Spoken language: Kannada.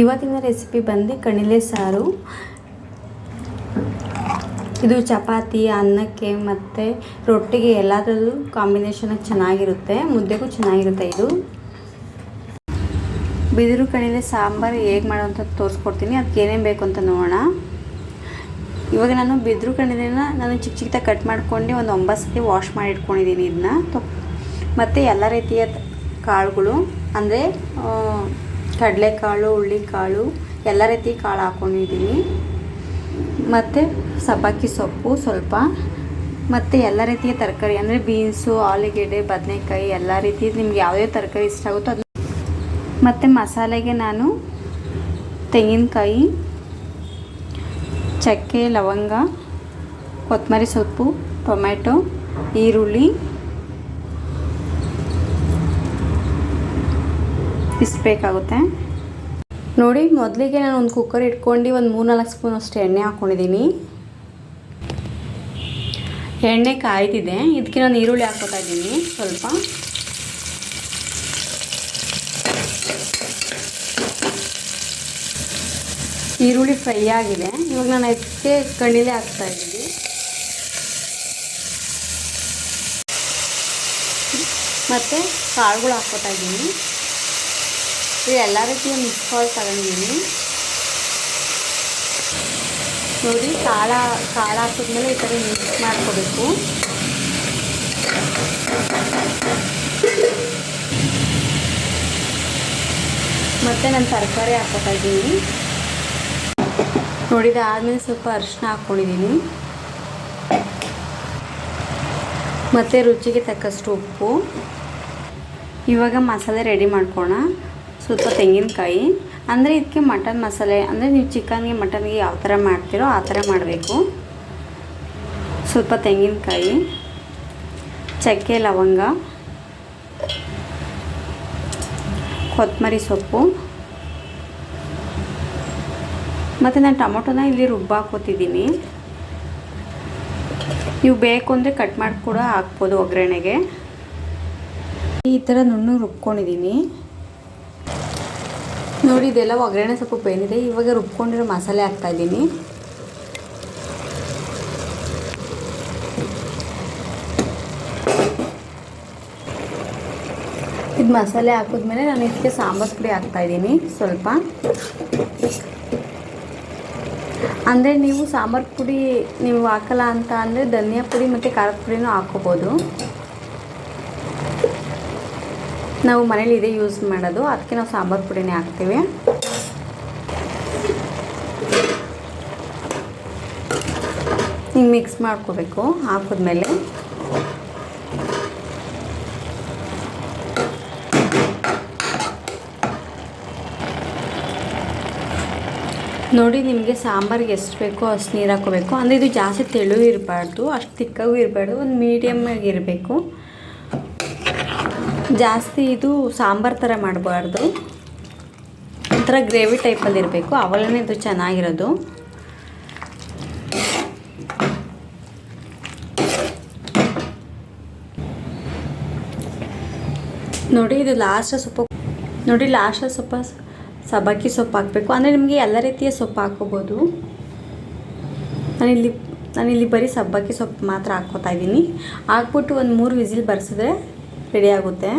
ಇವತ್ತಿನ ರೆಸಿಪಿ ಬಂದು ಕಣಿಲೆ ಸಾರು. ಇದು ಚಪಾತಿ, ಅನ್ನಕ್ಕೆ ಮತ್ತು ರೊಟ್ಟಿಗೆ ಎಲ್ಲದರಲ್ಲೂ ಕಾಂಬಿನೇಷನ್ ಚೆನ್ನಾಗಿರುತ್ತೆ. ಮುದ್ದೆಗೂ ಚೆನ್ನಾಗಿರುತ್ತೆ ಇದು. ಬಿದಿರು ಕಣಿಲೆ ಸಾಂಬಾರು ಹೇಗೆ ಮಾಡೋಂತ ತೋರಿಸ್ಕೊಡ್ತೀನಿ. ಅದಕ್ಕೆ ಏನೇನು ಬೇಕು ಅಂತ ನೋಡೋಣ. ಇವಾಗ ನಾನು ಬಿದಿರು ಕಣಿಲೆನ ನಾನು ಚಿಕ್ಕ ಚಿಕ್ಕದಾಗಿ ಕಟ್ ಮಾಡ್ಕೊಂಡು ಒಂದು ಒಂಬತ್ತು ಸತಿ ವಾಶ್ ಮಾಡಿ ಇಟ್ಕೊಂಡಿದ್ದೀನಿ ಇದನ್ನ ಮತ್ತು ಎಲ್ಲ ರೀತಿಯ ಕಾಳುಗಳು, ಅಂದರೆ ಕಡಲೆಕಾಳು ಹುಳ್ಳಿಕಾಳು ಎಲ್ಲ ರೀತಿ ಕಾಳು ಹಾಕ್ಕೊಂಡಿದ್ದೀನಿ ಮತ್ತು ಸಬ್ಬಕ್ಕಿ ಸೊಪ್ಪು ಸ್ವಲ್ಪ. ಮತ್ತು ಎಲ್ಲ ರೀತಿಯ ತರಕಾರಿ ಅಂದರೆ ಬೀನ್ಸು, ಆಲೂಗೆಡ್ಡೆ, ಬದನೆಕಾಯಿ ಎಲ್ಲ ರೀತಿ ನಿಮ್ಗೆ ಯಾವುದೇ ತರಕಾರಿ ಇಷ್ಟ ಆಗುತ್ತೋ ಅದು ಮತ್ತು ಮಸಾಲೆಗೆ ನಾನು ತೆಂಗಿನಕಾಯಿ, ಚಕ್ಕೆ, ಲವಂಗ, ಕೊತ್ತಂಬರಿ ಸೊಪ್ಪು ಟೊಮೆಟೊ ಈರುಳ್ಳಿ ಇಷ್ಟು ಬೇಕಾಗುತ್ತೆ ನೋಡಿ, ಮೊದಲಿಗೆ ನಾನು ಒಂದು ಕುಕ್ಕರ್ ಇಟ್ಕೊಂಡು ಒಂದು ಮೂರು ನಾಲ್ಕು ಸ್ಪೂನ್ ಅಷ್ಟು ಎಣ್ಣೆ ಹಾಕ್ಕೊಂಡಿದ್ದೀನಿ ಎಣ್ಣೆ ಕಾಯ್ತಿದೆ. ಇದಕ್ಕೆ ನಾನು ಈರುಳ್ಳಿ ಹಾಕ್ಕೊತಾ ಇದ್ದೀನಿ ಸ್ವಲ್ಪ. ಈರುಳ್ಳಿ ಫ್ರೈ ಆಗಿದೆ. ಇವಾಗ ನಾನು ಅದಕ್ಕೆ ಕಣ್ಣಿಲೆ ಹಾಕ್ತಾ ಇದ್ದೀನಿ. ಮತ್ತು ಕಾಳುಗಳು ಹಾಕ್ಕೊತಾ ಇದ್ದೀನಿ. ಇದು ಎಲ್ಲ ರೀತಿಯ ಮಿಕ್ಸ್ ಕಾಳು ತಗೊಂಡಿದ್ದೀನಿ. ನೋಡಿ, ಕಾಳ ಕಾಳ ಹಾಕಿದ್ಮೇಲೆ ಈ ಥರ ಮಿಕ್ಸ್ ಮಾಡ್ಕೋಬೇಕು. ಮತ್ತು ನಾನು ತರಕಾರಿ ಹಾಕೋತಾ ಇದ್ದೀನಿ. ನೋಡಿದ ಆದಮೇಲೆ ಸ್ವಲ್ಪ ಅರಿಶಿನ ಹಾಕ್ಕೊಂಡಿದ್ದೀನಿ. ಮತ್ತು ರುಚಿಗೆ ತಕ್ಕಷ್ಟು ಉಪ್ಪು. ಇವಾಗ ಮಸಾಲೆ ರೆಡಿ ಮಾಡ್ಕೋಣ ಸ್ವಲ್ಪ ತೆಂಗಿನಕಾಯಿ, ಅಂದರೆ ಇದಕ್ಕೆ ಮಟನ್ ಮಸಾಲೆ, ಅಂದರೆ ನೀವು ಚಿಕನ್ಗೆ, ಮಟನ್ಗೆ ಯಾವ ಥರ ಮಾಡ್ತೀರೋ ಆ ಥರ ಮಾಡಬೇಕು. ಸ್ವಲ್ಪ ತೆಂಗಿನಕಾಯಿ, ಚಕ್ಕೆ ಲವಂಗ, ಕೊತ್ತಂಬರಿ ಸೊಪ್ಪು. ಮತ್ತು ನಾನು ಟೊಮೊಟೊನ ಇಲ್ಲಿ ರುಬ್ಬಾಕೋತಿದ್ದೀನಿ ನೀವು ಬೇಕು ಅಂದರೆ ಕಟ್ ಮಾಡಿ ಕೂಡ ಹಾಕ್ಬೋದು ಒಗ್ಗರಣೆಗೆ. ಈ ಥರ ನುಣ್ಣು ರುಬ್ಕೊಂಡಿದ್ದೀನಿ. ನೋಡಿ, ಇದೆಲ್ಲ ಒಗ್ಗರಣೆ ಸ್ವಲ್ಪ ಬೇನಿದೆ ಇವಾಗ ರುಬ್ಕೊಂಡಿರೋ ಮಸಾಲೆ ಹಾಕ್ತಾಯಿದ್ದೀನಿ ಇದು ಮಸಾಲೆ ಹಾಕಿದ್ಮೇಲೆ ನಾನು ಇದಕ್ಕೆ ಸಾಂಬಾರು ಪುಡಿ ಹಾಕ್ತಾಯಿದ್ದೀನಿ ಸ್ವಲ್ಪ. ಅಂದರೆ ನೀವು ಸಾಂಬಾರು ಪುಡಿ ನೀವು ಹಾಕಲ್ಲ ಅಂತ ಅಂದರೆ ಧನಿಯಾ ಪುಡಿ ಮತ್ತು ಖಾರದ ಪುಡಿನೂ ಹಾಕೋಬೋದು. ನಾವು ಮನೇಲಿ ಇದೇ ಯೂಸ್ ಮಾಡೋದು. ಅದಕ್ಕೆ ನಾವು ಸಾಂಬಾರು ಪುಡಿನೇ ಹಾಕ್ತೀವಿ. ಹಿಂಗೆ ಮಿಕ್ಸ್ ಮಾಡ್ಕೋಬೇಕು. ಹಾಕಿದ್ಮೇಲೆ ನೋಡಿ ನಿಮಗೆ ಸಾಂಬಾರಿಗೆ ಎಷ್ಟು ಬೇಕೋ ಅಷ್ಟು ನೀರು ಹಾಕೋಬೇಕು. ಅಂದರೆ ಇದು ಜಾಸ್ತಿ ತೆಳು ಇರಬಾರ್ದು ಅಷ್ಟು ತಿಕ್ಕಾಗೂ ಇರಬಾರ್ದು, ಒಂದು ಮೀಡಿಯಮ್ಮಾಗಿ ಇರಬೇಕು ಜಾಸ್ತಿ ಇದು ಸಾಂಬಾರು ಥರ ಮಾಡಬಾರ್ದು. ಒಂಥರ ಗ್ರೇವಿ ಟೈಪಲ್ಲಿ ಇರಬೇಕು. ಅವಲೇ ಇದು ಚೆನ್ನಾಗಿರೋದು. ನೋಡಿ ಇದು ಲಾಸ್ಟ ಸೊಪ್ಪು. ನೋಡಿ ಲಾಸ್ಟ್ ಸ್ವಲ್ಪ ಸಬಾಕಿ ಸೊಪ್ಪು ಹಾಕಬೇಕು. ಅಂದರೆ ನಿಮಗೆ ಎಲ್ಲ ರೀತಿಯ ಸೊಪ್ಪು ಹಾಕೋಬೋದು ನಾನಿಲ್ಲಿ ನಾನಿಲ್ಲಿ ಬರೀ ಸಬ್ಬಕ್ಕಿ ಸೊಪ್ಪು ಮಾತ್ರ ಹಾಕ್ಕೋತಾ ಇದ್ದೀನಿ. ಹಾಕ್ಬಿಟ್ಟು ಒಂದು ಮೂರು ವಿಸಿಲ್ ಬರ್ಸಿದ್ರೆ ರೆಡಿ ಆಗುತ್ತೆ.